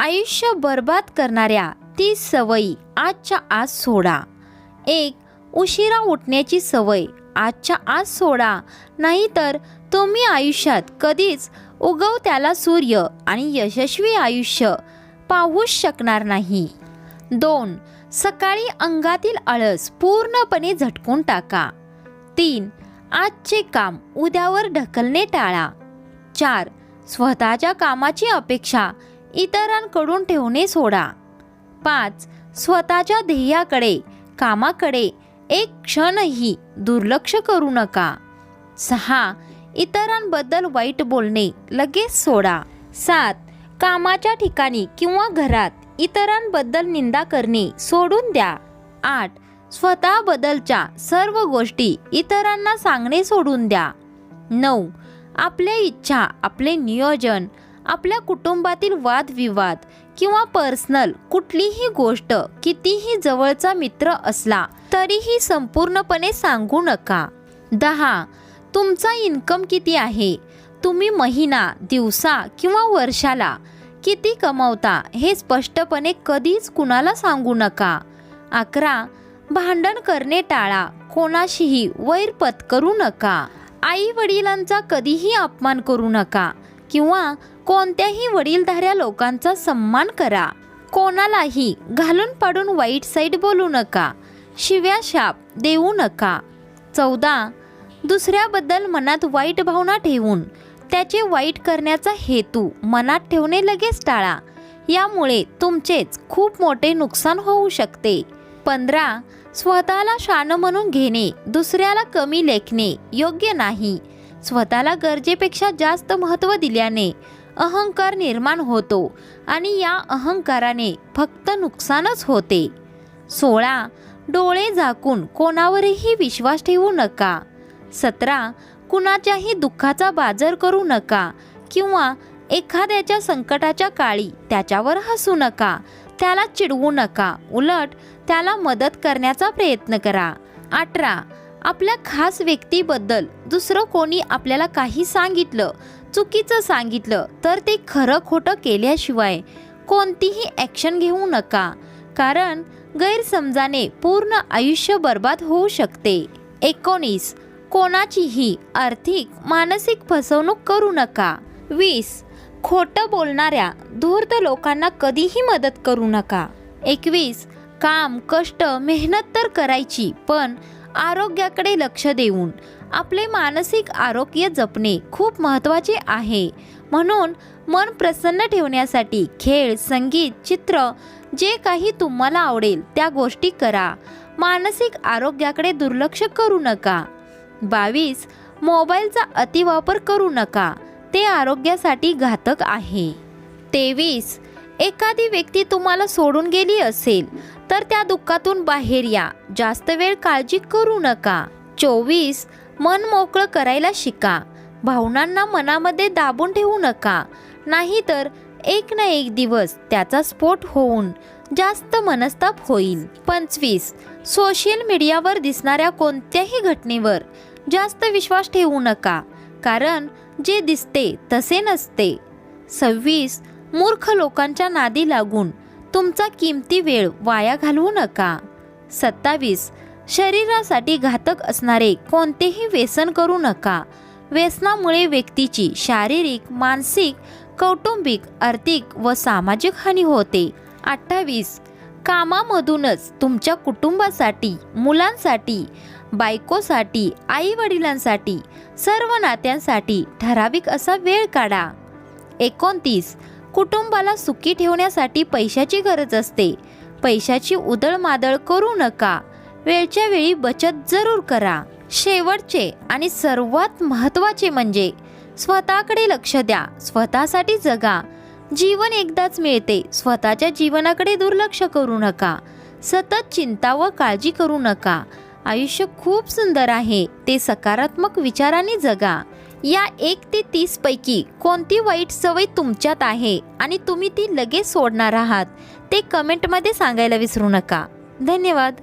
आयुष्य बर्बाद करणाऱ्या ती सवयी आजच्या आज सोडा. एक उशिरा उठण्याची सवय आजच्या आज सोडा. नाहीतर तुम्ही आयुष्यात कधीच उगव त्याला सूर्य आणि यशस्वी आयुष्य पाहूच शकणार नाही. दोन सकाळी अंगातील आळस पूर्णपणे झटकून टाका. तीन आजचे काम उद्यावर ढकलणे टाळा. चार स्वतःच्या कामाची अपेक्षा इतरांकडून ठेवणे सोडा. पाच स्वतःच्या ध्येयाकडे कामाकडे एक क्षणही दुर्लक्ष करू नका. सहा इतरांबद्दल वाईट बोलणे लगेच सोडा. सात कामाच्या ठिकाणी किंवा घरात इतरांबद्दल निंदा करणे सोडून द्या. आठ स्वतःबद्दलच्या सर्व गोष्टी इतरांना सांगणे सोडून द्या. नऊ आपल्या इच्छा आपले नियोजन आपल्या कुटुंबातील वादविवाद किंवा पर्सनल कुठलीही गोष्ट कितीही जवळचा मित्र असला तरीही संपूर्णपणे सांगू नका. दहा. तुमचा इन्कम किती आहे? तुम्ही महिना दिवसा किंवा वर्षाला किती कमवता हे स्पष्टपणे कधीच कुणाला सांगू नका. अकरा. भांडण करणे टाळा कोणाशीही वैर पत्करू नका. आई वडिलांचा कधीही अपमान करू नका. किंवा कोणत्याही वडीलधाऱ्या लोकांचा सन्मान करा. कोणालाही घालून पाडून वाईट साईड बोलू नका. शिव्या शाप देऊ नका. चौदा. दुसऱ्याबद्दल मनात वाईट भावना ठेवून त्याचे वाईट करण्याचा हेतू मनात ठेवणे लगेच टाळा. यामुळे तुमचेच खूप मोठे नुकसान होऊ शकते. पंधरा. स्वतःला शान म्हणून घेणे दुसऱ्याला कमी लेखणे योग्य नाही. स्वतःला गरजेपेक्षा जास्त महत्त्व दिल्याने अहंकार निर्माण होतो आणि या अहंकाराने फक्त नुकसानच होते. सोळा. डोळे झाकून कोणावरही विश्वास ठेवू नका. सतरा. कुणाच्याही दुःखाचा बाजार करू नका किंवा एखाद्याच्या संकटाच्या काळी त्याच्यावर हसू नका त्याला चिडवू नका. उलट त्याला मदत करण्याचा प्रयत्न करा. अठरा. आपल्या खास व्यक्तीबद्दल दुसरं कोणी आपल्याला काही सांगितलं चुकीचं सांगितलं तर ते खरं खोटं केल्याशिवाय कोणतीही ॲक्शन घेऊ नका. कारण गैरसमजाने पूर्ण आयुष्य बर्बाद होऊ शकते. एकोणीस. कोणाचीही आर्थिक मानसिक फसवणूक करू नका. वीस. खोटं बोलणाऱ्या धूर्त लोकांना कधीही मदत करू नका. एकवीस. काम कष्ट मेहनत तर करायची पण आरोग्याकडे लक्ष देऊन आपले मानसिक आरोग्य जपणे खूप महत्त्वाचे आहे. म्हणून मन प्रसन्न ठेवण्यासाठी खेळ संगीत चित्र जे काही तुम्हाला आवडेल त्या गोष्टी करा. मानसिक आरोग्याकडे दुर्लक्ष करू नका. बावीस. मोबाईलचा अतिवापर करू नका. ते आरोग्यासाठी घातक आहे. तेवीस. एखादी व्यक्ती तुम्हाला सोडून गेली असेल तर त्या दुःखातून बाहेर या. जास्त वेळ काळजी करू नका. चोवीस मन मोकळं करायला शिका. भावनांना मनामध्ये दाबून ठेवू नका. नाहीतर एक ना एक दिवस त्याचा स्फोट होऊन जास्त मनस्ताप होईल. पंचवीस सोशल मीडियावर दिसणाऱ्या कोणत्याही घटनेवर जास्त विश्वास ठेवू नका. कारण जे दिसते तसे नसते. सव्वीस मूर्ख लोकांच्या नादी लागून तुमचा किमती वेळ वाया घालवू नका. सत्तावीस. शरीरासाठी घातक असणारे कोणतेही व्यसन करू नका. व्यसनामुळे व्यक्तीची शारीरिक मानसिक कौटुंबिक आर्थिक व सामाजिक हानी होते. अठ्ठावीस. कामामधूनच तुमच्या कुटुंबासाठी मुलांसाठी बायकोसाठी आई वडिलांसाठी सर्व नात्यांसाठी ठराविक असा वेळ काढा. एकोणतीस. कुटुंबाला सुखी ठेवण्यासाठी पैशाची गरज असते. पैशाची उदळमादळ करू नका. वेळच्या वेळी बचत जरूर करा. शेवटचे आणि सर्वात महत्त्वाचे म्हणजे स्वतःकडे लक्ष द्या. स्वतःसाठी जगा. जीवन एकदाच मिळते. स्वतःच्या जीवनाकडे दुर्लक्ष करू नका. सतत चिंता व काळजी करू नका. आयुष्य खूप सुंदर आहे. ते सकारात्मक विचाराने जगा. या एक ते तीस पैकी कोणती वाईट सवय तुमच्यात आहे आणि तुम्ही ती लगेच सोडणार आहात ते कमेंटमध्ये सांगायला विसरू नका. धन्यवाद.